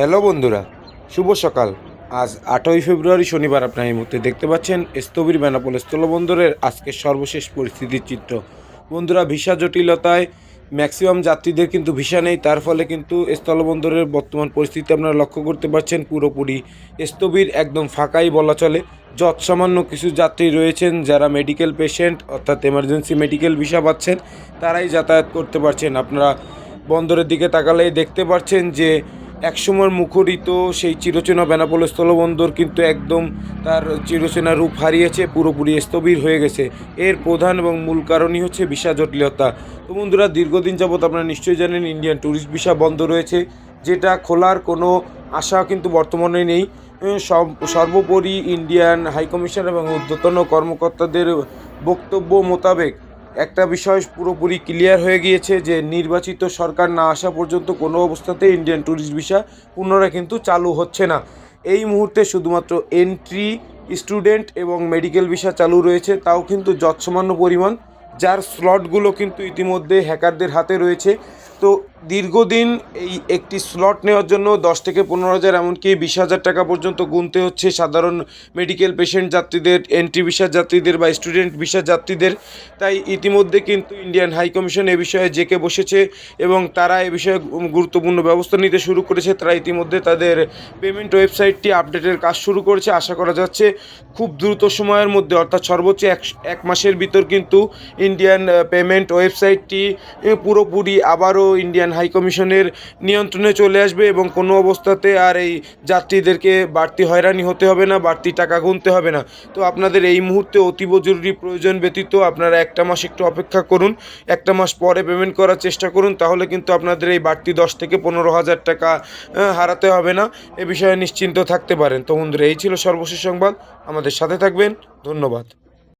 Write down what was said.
Hello বন্ধুরা, শুভ সকাল। আজ আটই ফেব্রুয়ারি শনিবার আপনার এই মুহূর্তে দেখতে পাচ্ছেন স্তবির বেনাপোল স্থলবন্দরের আজকের সর্বশেষ পরিস্থিতির চিত্র। বন্ধুরা, ভিসা জটিলতায় ম্যাক্সিমাম যাত্রীদের কিন্তু ভিসা নেই, তার ফলে কিন্তু স্থলবন্দরের বর্তমান পরিস্থিতি আপনারা লক্ষ্য করতে পারছেন। পুরোপুরি স্তবির একদম ফাঁকাই বলা চলে। যৎ সামান্য কিছু যাত্রী রয়েছেন, যারা মেডিকেল পেশেন্ট অর্থাৎ এমার্জেন্সি মেডিকেল ভিসা পাচ্ছেন, তারাই যাতায়াত করতে পারছেন। আপনারা বন্দরের দিকে তাকালেই দেখতে পাচ্ছেন যে একসময় মুখরিত সেই চিরচেনা বেনাপোল স্থলবন্দর কিন্তু একদম তার চিরচেনা রূপ হারিয়েছে, পুরোপুরি স্থবির হয়ে গেছে। এর প্রধান এবং মূল কারণই হচ্ছে ভিসা জটিলতা। তো বন্ধুরা, দীর্ঘদিন যাবৎ আপনারা নিশ্চয়ই জানেন ইন্ডিয়ান ট্যুরিস্ট ভিসা বন্ধ রয়েছে, যেটা খোলার কোনো আশা কিন্তু বর্তমানে নেই। সব, সর্বোপরি ইন্ডিয়ান হাইকমিশন এবং ঊর্ধ্বতন কর্মকর্তাদের বক্তব্য মোতাবেক একটা বিষয় পুরোপুরি ক্লিয়ার হয়ে গিয়েছে যে নির্বাচিত সরকার না আসা পর্যন্ত কোনো অবস্থাতে ইন্ডিয়ান ট্যুরিস্ট ভিসা পুনরায় কিন্তু চালু হচ্ছে না। এই মুহূর্তে শুধুমাত্র এন্ট্রি স্টুডেন্ট এবং মেডিকেল ভিসা চালু রয়েছে, তাও কিন্তু যৎসামান্য পরিমাণ। যার স্লটগুলো কিন্তু ইতিমধ্যে হ্যাকারদের হাতে রয়েছে। তো দীর্ঘদিন এই একটি স্লট নেওয়ার জন্য দশ থেকে পনেরো হাজার, এমনকি বিশ হাজার টাকা পর্যন্ত গুনতে হচ্ছে সাধারণ মেডিকেল পেশেন্ট যাত্রীদের এন্ট্রি ভিসার যাত্রীদের বা স্টুডেন্ট ভিসার যাত্রীদের। তাই ইতিমধ্যে কিন্তু ইন্ডিয়ান হাই কমিশন এ বিষয়ে জেকে বসেছে এবং তারা এ বিষয়ে গুরুত্বপূর্ণ ব্যবস্থা নিতে শুরু করেছে। তারা ইতিমধ্যে তাদের পেমেন্ট ওয়েবসাইটটি আপডেটের কাজ শুরু করেছে। আশা করা যাচ্ছে খুব দ্রুত সময়ের মধ্যে, অর্থাৎ সর্বোচ্চ এক এক মাসের ভিতর কিন্তু ইন্ডিয়ান পেমেন্ট ওয়েবসাইটটি পুরোপুরি আবারও ইন্ডিয়ান হাই কমিশনের নিয়ন্ত্রণে চলে আসবে এবং কোনো অবস্থাতে আর এই যাত্রীদেরকে বাড়তি হয়রানি হতে হবে না, বাড়তি টাকা গুনতে হবে না। তো আপনাদের এই মুহূর্তে অতীব জরুরি প্রয়োজন ব্যতীত আপনারা একটা মাস একটু অপেক্ষা করুন, একটা মাস পরে পেমেন্ট করার চেষ্টা করুন, তাহলে কিন্তু আপনাদের এই বাড়তি দশ থেকে পনেরো হাজার টাকা হারাতে হবে না। এ বিষয়ে নিশ্চিন্ত থাকতে পারেন। তো বন্ধুরা, এই ছিল সর্বশেষ সংবাদ। আমাদের সাথে থাকবেন। ধন্যবাদ।